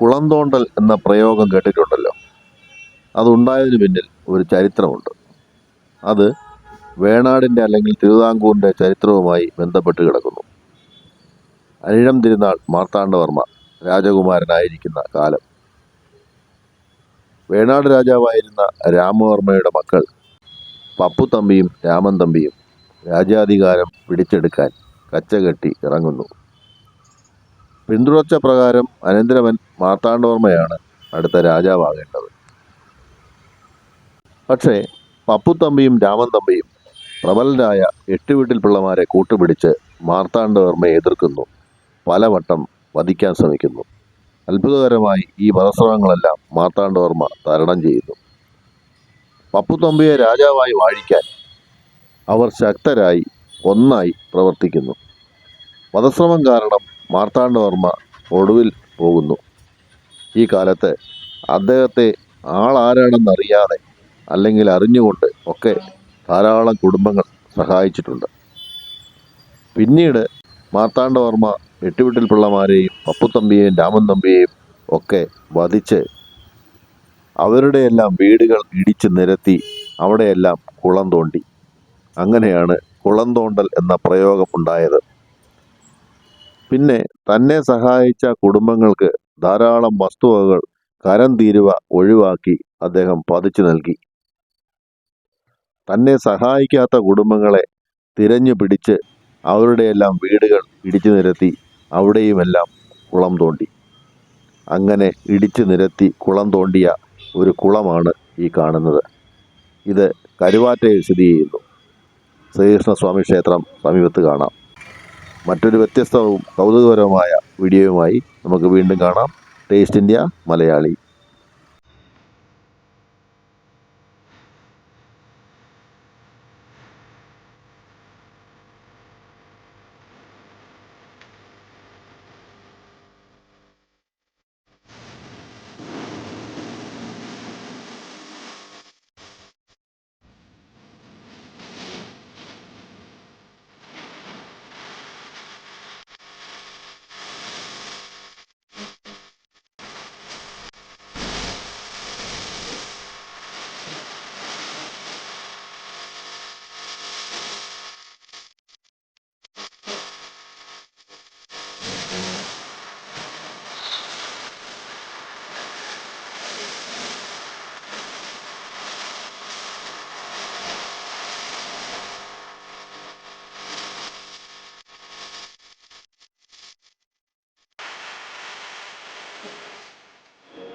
കുളം തോണ്ടൽ എന്ന പ്രയോഗം കേട്ടിട്ടുണ്ടല്ലോ. അതുണ്ടായതിനു പിന്നിൽ ഒരു ചരിത്രമുണ്ട്. അത് വേണാടിന്റെ അല്ലെങ്കിൽ തിരുവിതാംകൂറിന്റെ ചരിത്രവുമായി ബന്ധപ്പെട്ട് കിടക്കുന്നു. അനിഴം തിരുനാൾ മാർത്താണ്ഡവർമ്മ രാജകുമാരനായിരിക്കുന്ന കാലം. വേണാട് രാജാവായിരുന്ന രാമവർമ്മയുടെ മക്കൾ പപ്പു തമ്പിയും രാമൻ തമ്പിയും രാജ്യാധികാരം പിടിച്ചെടുക്കാൻ കച്ചകെട്ടി ഇറങ്ങുന്നു. പിന്തുടർച്ച പ്രകാരം അനന്തരവൻ മാർത്താണ്ഡവർമ്മയാണ് അടുത്ത രാജാവാകേണ്ടത്. പക്ഷേ പപ്പുത്തമ്പിയും രാമൻ തമ്പിയും പ്രബലരായ എട്ട് വീട്ടിൽ പിള്ളമാരെ കൂട്ടുപിടിച്ച് മാർത്താണ്ഡവർമ്മയെ എതിർക്കുന്നു. പലവട്ടം വധിക്കാൻ ശ്രമിക്കുന്നു. അത്ഭുതകരമായി ഈ വധശ്രമങ്ങളെല്ലാം മാർത്താണ്ഡവർമ്മ തരണം ചെയ്യുന്നു. പപ്പുത്തമ്പിയെ രാജാവായി വാഴിക്കാൻ അവർ ശക്തരായി ഒന്നായി പ്രവർത്തിക്കുന്നു. വധശ്രമം കാരണം മാർത്താണ്ഡവർമ്മ ഒടുവിൽ പോകുന്നു. ഈ കാലത്ത് അദ്ദേഹത്തെ ആളാരാണെന്നറിയാതെ അല്ലെങ്കിൽ അറിഞ്ഞുകൊണ്ട് ഒക്കെ ധാരാളം കുടുംബങ്ങൾ സഹായിച്ചിട്ടുണ്ട്. പിന്നീട് മാർത്താണ്ഡവർമ്മ എട്ടുവിട്ടിൽ പിള്ളമാരെയും പപ്പുത്തമ്പിയെയും രാമൻ തമ്പിയെയും ഒക്കെ വധിച്ച് അവരുടെയെല്ലാം വീടുകൾ ഇടിച്ചു നിരത്തി അവിടെയെല്ലാം കുളം തോണ്ടി. അങ്ങനെയാണ് കുളം തോണ്ടൽ എന്ന പ്രയോഗം ഉണ്ടായത് പിന്നെ തന്നെ സഹായിച്ച കുടുംബങ്ങൾക്ക് ധാരാളം വസ്തുവകകൾ കരം തീരുവ ഒഴിവാക്കി അദ്ദേഹം പതിച്ചു നൽകി. തന്നെ സഹായിക്കാത്ത കുടുംബങ്ങളെ തിരഞ്ഞു പിടിച്ച് അവരുടെയെല്ലാം വീടുകൾ ഇടിച്ചു നിരത്തി അവിടെയുമെല്ലാം കുളം തോണ്ടി. അങ്ങനെ ഇടിച്ചു നിരത്തി കുളം തോണ്ടിയ ഒരു കുളമാണ് ഈ കാണുന്നത്. ഇത് കരുവാറ്റയിൽ സ്ഥിതി ചെയ്യുന്നു. ശ്രീകൃഷ്ണസ്വാമി ക്ഷേത്രം സമീപത്ത് കാണാം. മറ്റൊരു വ്യത്യസ്തവും കൗതുകപരവുമായ വീഡിയോയുമായി നമുക്ക് വീണ്ടും കാണാം. Taste India Malayali.